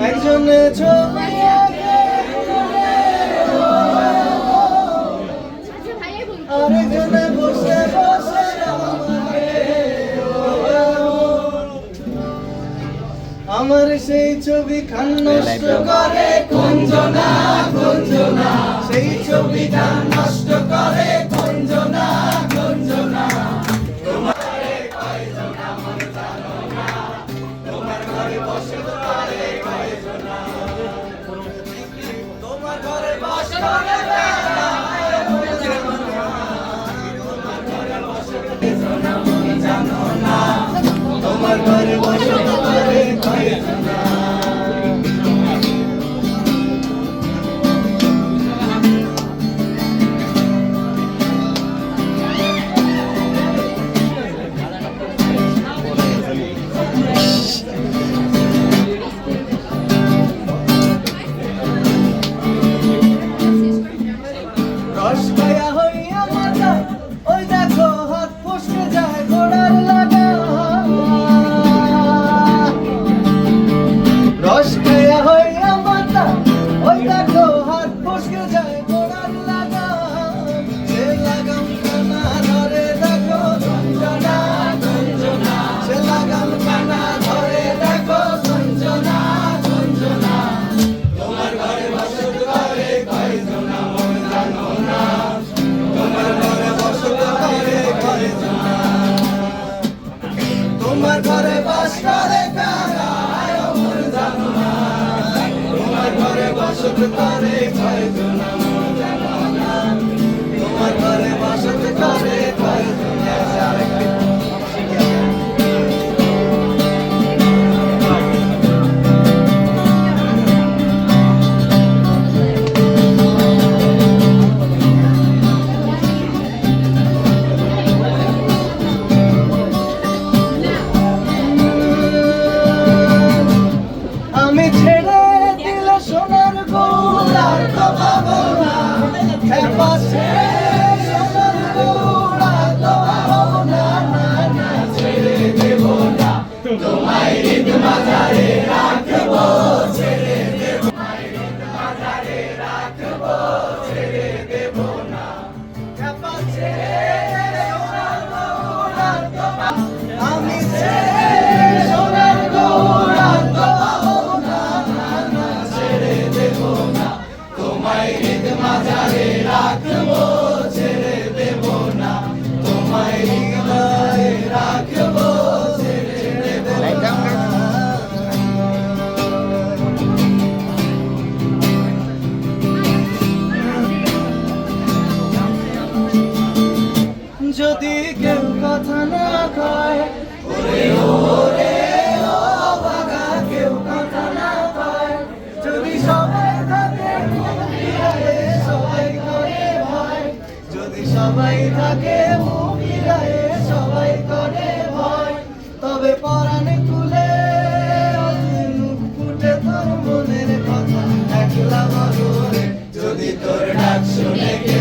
একজনে আমার সেই ছবি খান নষ্ট করে কুঞ্জনা কুঞ্জনা সেই ছবি খান নষ্ট করে Lord. Panama. Israel, Akmo. to make it.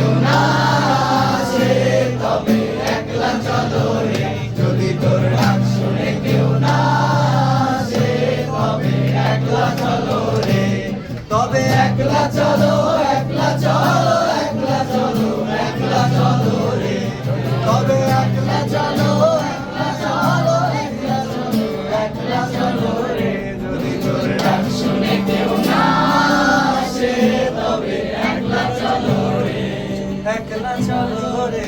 একলা চলো রে।